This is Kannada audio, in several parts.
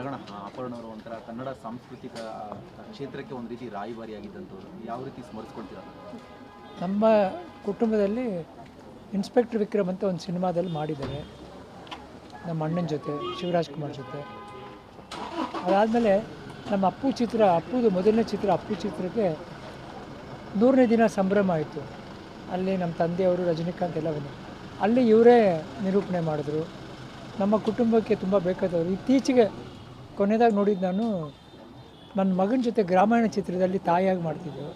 ರಗಣ ಅಪರ್ಣವರು ಒಂಥರ ಕನ್ನಡ ಸಾಂಸ್ಕೃತಿಕ ಕ್ಷೇತ್ರಕ್ಕೆ ಒಂದು ರೀತಿ ರಾಯಭಾರಿಯಾಗಿದ್ದಂಥವ್ರು ಯಾವ ರೀತಿ ಸ್ಮರಿಸ್ಕೊಳ್ತೀರಾ ನಮ್ಮ ಕುಟುಂಬದಲ್ಲಿ ಇನ್ಸ್ಪೆಕ್ಟರ್ ವಿಕ್ರಮ್ ಅಂತ ಒಂದು ಸಿನಿಮಾದಲ್ಲಿ ಮಾಡಿದ್ದಾರೆ. ನಮ್ಮ ಅಣ್ಣನ ಜೊತೆ, ಶಿವರಾಜ್ ಕುಮಾರ್ ಜೊತೆ. ಅದಾದಮೇಲೆ ನಮ್ಮ ಅಪ್ಪು ಚಿತ್ರ, ಅಪ್ಪುದು ಮೊದಲನೇ ಚಿತ್ರ, ಅಪ್ಪು ಚಿತ್ರಕ್ಕೆ ನೂರನೇ ದಿನ ಸಂಭ್ರಮ ಆಯಿತು. ಅಲ್ಲಿ ನಮ್ಮ ತಂದೆಯವರು ರಜನಿಕಾಂತ್ ಎಲ್ಲ ಬಂದರು. ಅಲ್ಲಿ ಇವರೇ ನಿರೂಪಣೆ ಮಾಡಿದ್ರು. ನಮ್ಮ ಕುಟುಂಬಕ್ಕೆ ತುಂಬ ಬೇಕಾದವರು. ಇತ್ತೀಚೆಗೆ ಕೊನೆಯದಾಗಿ ನೋಡಿದ್ದು ನಾನು ನನ್ನ ಮಗನ ಜೊತೆ ಗ್ರಾಮಾಯಣ ಚಿತ್ರದಲ್ಲಿ ತಾಯಿಯಾಗಿ ಮಾಡ್ತಿದ್ದೆವು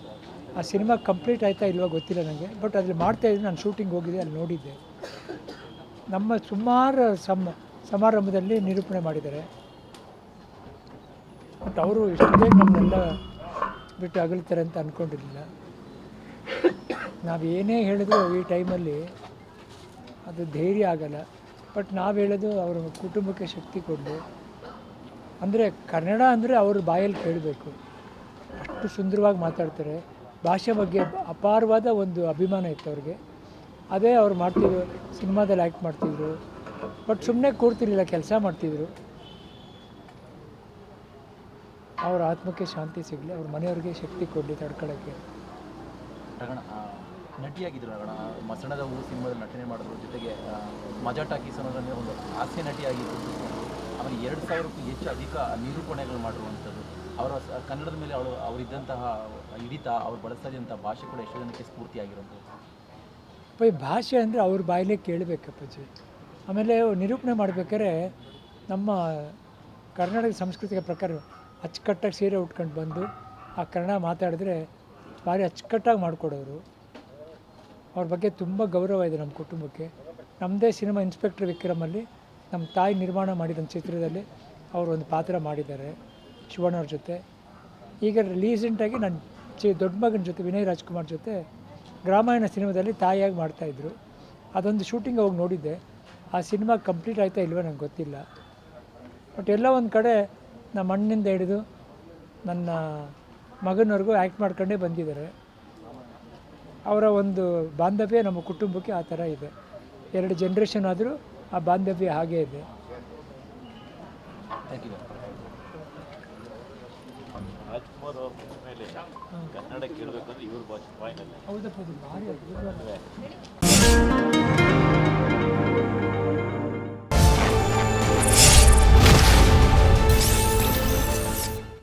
ಆ ಸಿನಿಮಾ ಕಂಪ್ಲೀಟ್ ಆಯ್ತಾ ಇಲ್ವಾ ಗೊತ್ತಿಲ್ಲ ನನಗೆ ಬಟ್ ಅಲ್ಲಿ ಮಾಡ್ತಾ ಇದ್ದೆ, ನಾನು ಶೂಟಿಂಗ್ ಹೋಗಿದ್ದೆ, ಅಲ್ಲಿ ನೋಡಿದ್ದೆ. ನಮ್ಮ ಸುಮಾರು ಸಮ, ಸಮಾರಂಭದಲ್ಲಿ ನಿರೂಪಣೆ ಮಾಡಿದ್ದಾರೆ. ಬಟ್ ಅವರು ಇಷ್ಟು ಬೇಗ ನಮ್ಮನ್ನೆಲ್ಲ ಬಿಟ್ಟು ಅಗಲ್ತಾರೆ ಅಂತ ಅಂದ್ಕೊಂಡಿರಲಿಲ್ಲ ನಾವು ಏನೇ ಹೇಳಿದ್ರು ಈ ಟೈಮಲ್ಲಿ ಅದು ಧೈರ್ಯ ಆಗಲ್ಲ. ಬಟ್ ನಾವು ಹೇಳೋದು ಅವ್ರ ಕುಟುಂಬಕ್ಕೆ ಶಕ್ತಿ ಕೊಡಲಿ. ಅಂದರೆ ಕನ್ನಡ ಅಂದರೆ ಅವ್ರ ಬಾಯಲ್ಲಿ ಕೇಳಬೇಕು. ಅಷ್ಟು ಸುಂದರವಾಗಿ ಮಾತಾಡ್ತಾರೆ. ಭಾಷೆ ಬಗ್ಗೆ ಅಪಾರವಾದ ಒಂದು ಅಭಿಮಾನ ಇತ್ತು ಅವ್ರಿಗೆ. ಅದೇ ಅವ್ರು ಮಾಡ್ತಿದ್ರು, ಸಿನಿಮಾದಲ್ಲಿ ಆ್ಯಕ್ಟ್ ಮಾಡ್ತಿದ್ರು. ಬಟ್ ಸುಮ್ಮನೆ ಕೂರ್ತಿರ್ಲಿಲ್ಲ, ಕೆಲಸ ಮಾಡ್ತಿದ್ರು. ಅವ್ರ ಆತ್ಮಕ್ಕೆ ಶಾಂತಿ ಸಿಗಲಿ, ಅವ್ರ ಮನೆಯವ್ರಿಗೆ ಶಕ್ತಿ ಕೊಡಲಿ ತಡ್ಕೊಳ್ಳೋಕ್ಕೆ ನಟಿಯಾಗಿದ್ರು ರಗಣ. ಮಸಣದ ಹೂ ಸಿನಿಮಾದಲ್ಲಿ ನಟನೆ ಮಾಡಿದ್ರು. ಜೊತೆಗೆ ಮಜಾ ಟಾಕೀಸ್ ಅನ್ನೋದನ್ನೇ ಒಂದು ಹಾಸ್ಯ ನಟಿಯಾಗಿ ಗುರುತಿಸ್ಕೊಂಡ್ರು. ಆಮೇಲೆ ಎರಡು ಸಾವಿರಕ್ಕೂ ಹೆಚ್ಚು ಅಧಿಕ ನಿರೂಪಣೆಗಳು ಮಾಡಿರುವಂಥದ್ದು. ಅವರ ಕನ್ನಡದ ಮೇಲೆ ಅವಳು, ಅವರಿದ್ದಂತಹ ಹಿಡಿತ, ಅವ್ರು ಬಳಸ್ತಾ ಇದ್ದಂಥ ಭಾಷೆ ಕೂಡ ಎಷ್ಟೋ ಜನಕ್ಕೆ ಸ್ಫೂರ್ತಿಯಾಗಿರುವಂಥದ್ದು. ಈ ಭಾಷೆ ಅಂದರೆ ಅವ್ರ ಬಾಯಲ್ಲೇ ಕೇಳಬೇಕಪ್ಪಾಜಿ ಆಮೇಲೆ ನಿರೂಪಣೆ ಮಾಡಬೇಕಾದ್ರೆ ನಮ್ಮ ಕರ್ನಾಟಕ ಸಂಸ್ಕೃತಿಯ ಪ್ರಕಾರ ಅಚ್ಚುಕಟ್ಟಾಗಿ ಸೀರೆ ಉಟ್ಕೊಂಡು ಬಂದು ಆ ಕನ್ನಡ ಮಾತಾಡಿದ್ರೆ ಭಾರಿ ಅಚ್ಚುಕಟ್ಟಾಗಿ ಮಾಡಿಕೊಡೋರು. ಅವ್ರ ಬಗ್ಗೆ ತುಂಬ ಗೌರವ ಇದೆ ನಮ್ಮ ಕುಟುಂಬಕ್ಕೆ. ನಮ್ಮದೇ ಸಿನಿಮಾ ಇನ್ಸ್ಪೆಕ್ಟರ್ ವಿಕ್ರಮಲ್ಲಿ ನಮ್ಮ ತಾಯಿ ನಿರ್ಮಾಣ ಮಾಡಿದ ಚಿತ್ರದಲ್ಲಿ ಅವರು ಒಂದು ಪಾತ್ರ ಮಾಡಿದ್ದಾರೆ ಶಿವಣ್ಣವ್ರ ಜೊತೆ. ಈಗ ರೀಸೆಂಟಾಗಿ ನನ್ನ ಚಿ ದೊಡ್ಡ ಮಗನ ಜೊತೆ, ವಿನಯ್ ರಾಜ್ಕುಮಾರ್ ಜೊತೆ ಗ್ರಾಮಾಯಣ ಸಿನಿಮಾದಲ್ಲಿ ತಾಯಿಯಾಗಿ ಮಾಡ್ತಾಯಿದ್ರು ಅದೊಂದು ಶೂಟಿಂಗ್ ಹೋಗಿ ನೋಡಿದ್ದೆ. ಆ ಸಿನಿಮಾ ಕಂಪ್ಲೀಟ್ ಆಯ್ತಾ ಇಲ್ವೋ ನಂಗೆ ಗೊತ್ತಿಲ್ಲ. ಬಟ್ ಎಲ್ಲ ಒಂದು ಕಡೆ ನಮ್ಮ ಅಣ್ಣಿಂದ ಹಿಡಿದು ನನ್ನ ಮಗನವರೆಗೂ ಆ್ಯಕ್ಟ್ ಮಾಡ್ಕೊಂಡೇ ಬಂದಿದ್ದಾರೆ. ಅವರ ಒಂದು ಬಾಂಧವ್ಯ ನಮ್ಮ ಕುಟುಂಬಕ್ಕೆ ಆ ಥರ ಇದೆ. ಎರಡು ಜನ್ರೇಷನ್ ಆದರೂ ಆ ಬಾಂಧವ್ಯ ಹಾಗೇ ಇದೆ. ಥ್ಯಾಂಕ್ ಯು ರಾಜ್ಕುಮಾರ್ ಅವ್ರ ಮೇಲೆ ಕನ್ನಡ ಕೇಳಬೇಕಂದ್ರೆ ಇವ್ರ ಭಾಷೆ ಫೈನಲ್ ಹೌದಪ್ಪ ಇದು ಭಾರಿ ಅದ್ಭುತವಾದ